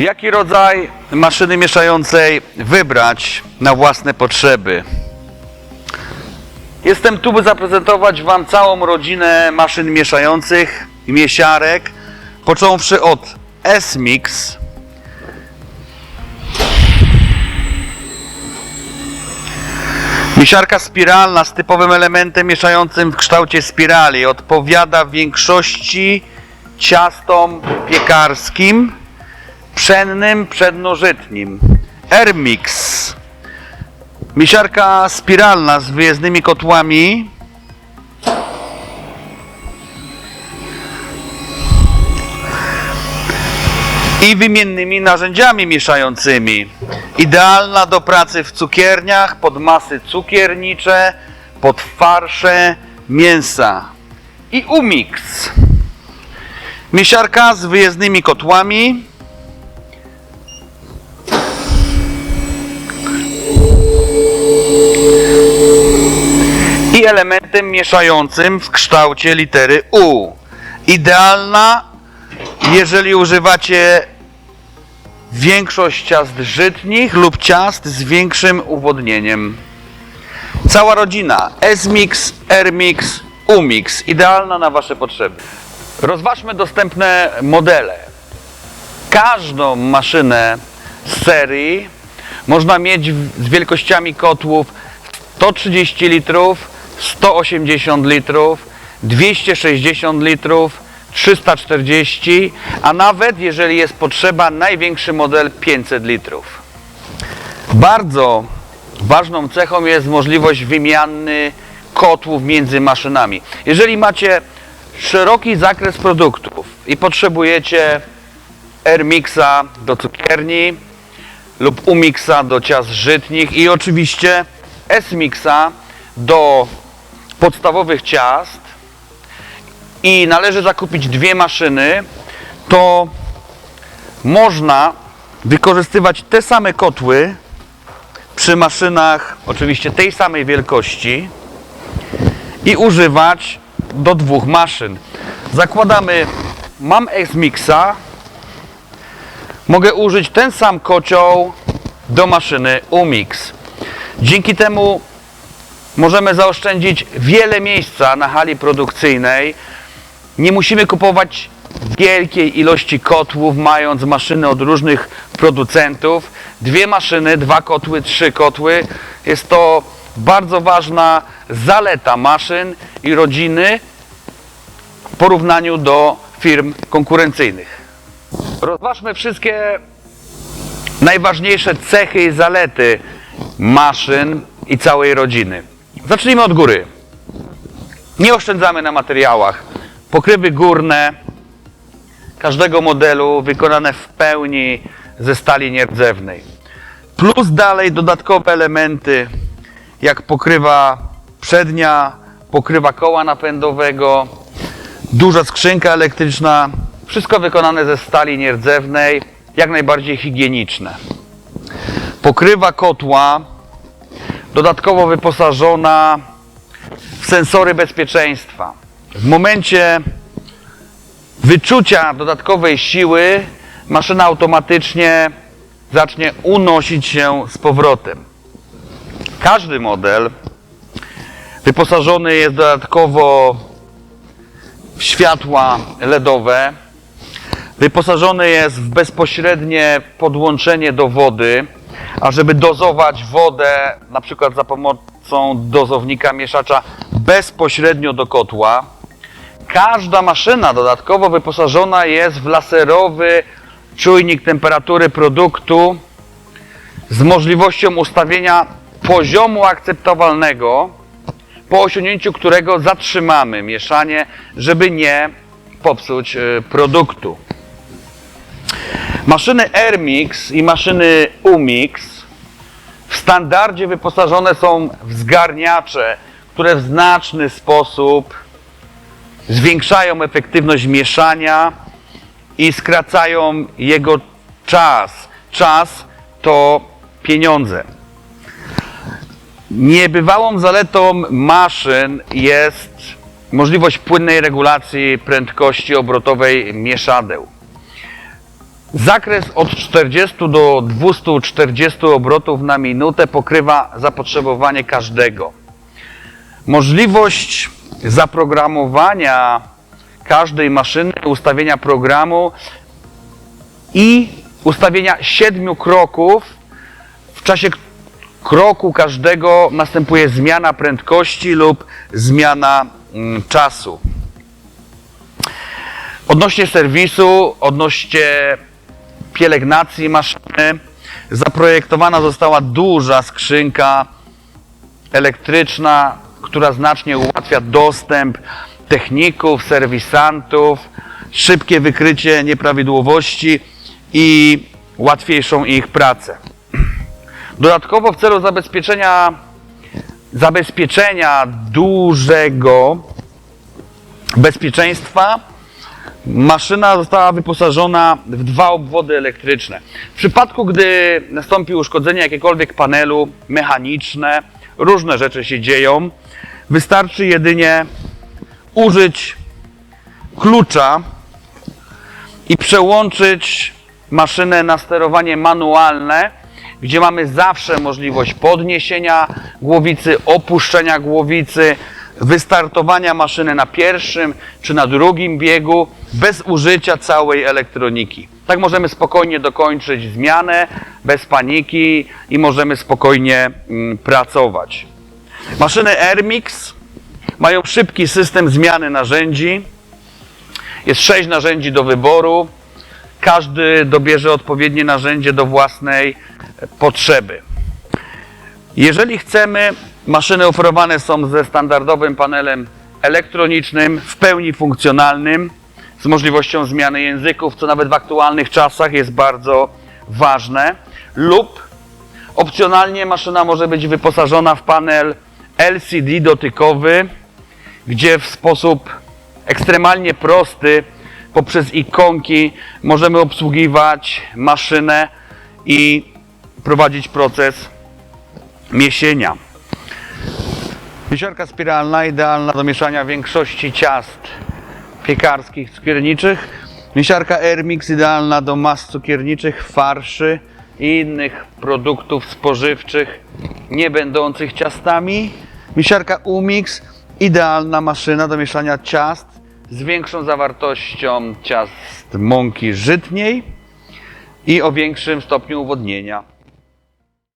Jaki rodzaj maszyny mieszającej wybrać na własne potrzeby? Jestem tu, by zaprezentować Wam całą rodzinę maszyn mieszających miesiarek, począwszy od S-Mix, Miesiarka spiralna z typowym elementem mieszającym w kształcie spirali odpowiada w większości ciastom piekarskim, pszennym, przednożytnim. Airmix. Miesiarka spiralna z wyjezdnymi kotłami. I wymiennymi narzędziami mieszającymi. Idealna do pracy w cukierniach, pod masy cukiernicze, pod farsze, mięsa. I Umix. Miesiarka z wyjezdnymi kotłami. Elementem mieszającym w kształcie litery U. Idealna, jeżeli używacie większość ciast żytnich lub ciast z większym uwodnieniem. Cała rodzina S-Mix, R-Mix, U-Mix. Idealna na Wasze potrzeby. Rozważmy dostępne modele. Każdą maszynę z serii można mieć z wielkościami kotłów 130 litrów, 180 litrów, 260 litrów, 340, a nawet jeżeli jest potrzeba, największy model 500 litrów. Bardzo ważną cechą jest możliwość wymiany kotłów między maszynami. Jeżeli macie szeroki zakres produktów i potrzebujecie Airmixa do cukierni lub Umixa do ciast żytnich i oczywiście S-Mixa do podstawowych ciast i należy zakupić dwie maszyny, to można wykorzystywać te same kotły przy maszynach oczywiście tej samej wielkości i używać do dwóch maszyn. Zakładamy, mam S-Mixa, mogę użyć ten sam kocioł do maszyny Umix. Dzięki temu możemy zaoszczędzić wiele miejsca na hali produkcyjnej. Nie musimy kupować wielkiej ilości kotłów, mając maszyny od różnych producentów. Dwie maszyny, dwa kotły, trzy kotły. Jest to bardzo ważna zaleta maszyn i rodziny w porównaniu do firm konkurencyjnych. Rozważmy wszystkie najważniejsze cechy i zalety maszyn i całej rodziny. Zacznijmy od góry. Nie oszczędzamy na materiałach. Pokrywy górne każdego modelu wykonane w pełni ze stali nierdzewnej. Plus dalej dodatkowe elementy jak pokrywa przednia, pokrywa koła napędowego, duża skrzynka elektryczna. Wszystko wykonane ze stali nierdzewnej, jak najbardziej higieniczne. Pokrywa kotła dodatkowo wyposażona w sensory bezpieczeństwa. W momencie wyczucia dodatkowej siły maszyna automatycznie zacznie unosić się z powrotem. Każdy model wyposażony jest dodatkowo w światła LEDowe. Wyposażony jest w bezpośrednie podłączenie do wody, a żeby dozować wodę, na przykład za pomocą dozownika mieszacza bezpośrednio do kotła. Każda maszyna dodatkowo wyposażona jest w laserowy czujnik temperatury produktu z możliwością ustawienia poziomu akceptowalnego, po osiągnięciu którego zatrzymamy mieszanie, żeby nie popsuć y, produktu. Maszyny Airmix i maszyny Umix w standardzie wyposażone są w zgarniacze, które w znaczny sposób zwiększają efektywność mieszania i skracają jego czas. Czas to pieniądze. Niebywałą zaletą maszyn jest możliwość płynnej regulacji prędkości obrotowej mieszadeł. Zakres od 40 do 240 obrotów na minutę pokrywa zapotrzebowanie każdego. Możliwość zaprogramowania każdej maszyny, ustawienia programu i ustawienia siedmiu kroków. W czasie kroku każdego następuje zmiana prędkości lub zmiana mm, czasu. Odnośnie serwisu, odnośnie pielęgnacji maszyny, zaprojektowana została duża skrzynka elektryczna, która znacznie ułatwia dostęp techników, serwisantów, szybkie wykrycie nieprawidłowości i łatwiejszą ich pracę. Dodatkowo w celu zabezpieczenia, zabezpieczenia dużego bezpieczeństwa maszyna została wyposażona w dwa obwody elektryczne. W przypadku, gdy nastąpi uszkodzenie jakiegokolwiek panelu mechaniczne, różne rzeczy się dzieją, wystarczy jedynie użyć klucza i przełączyć maszynę na sterowanie manualne, gdzie mamy zawsze możliwość podniesienia głowicy, opuszczenia głowicy, wystartowania maszyny na pierwszym czy na drugim biegu bez użycia całej elektroniki. Tak możemy spokojnie dokończyć zmianę bez paniki i możemy spokojnie mm, pracować. Maszyny Airmix mają szybki system zmiany narzędzi. Jest sześć narzędzi do wyboru. Każdy dobierze odpowiednie narzędzie do własnej e, potrzeby. Jeżeli chcemy, maszyny oferowane są ze standardowym panelem elektronicznym, w pełni funkcjonalnym, z możliwością zmiany języków, co nawet w aktualnych czasach jest bardzo ważne, lub opcjonalnie maszyna może być wyposażona w panel LCD dotykowy, gdzie w sposób ekstremalnie prosty poprzez ikonki możemy obsługiwać maszynę i prowadzić proces miesienia. Wisiorka spiralna idealna do mieszania większości ciast piekarskich, cukierniczych. Misiarka Airmix idealna do mas cukierniczych, farszy i innych produktów spożywczych nie będących ciastami. Misiarka Umix idealna maszyna do mieszania ciast z większą zawartością ciast mąki żytniej i o większym stopniu uwodnienia.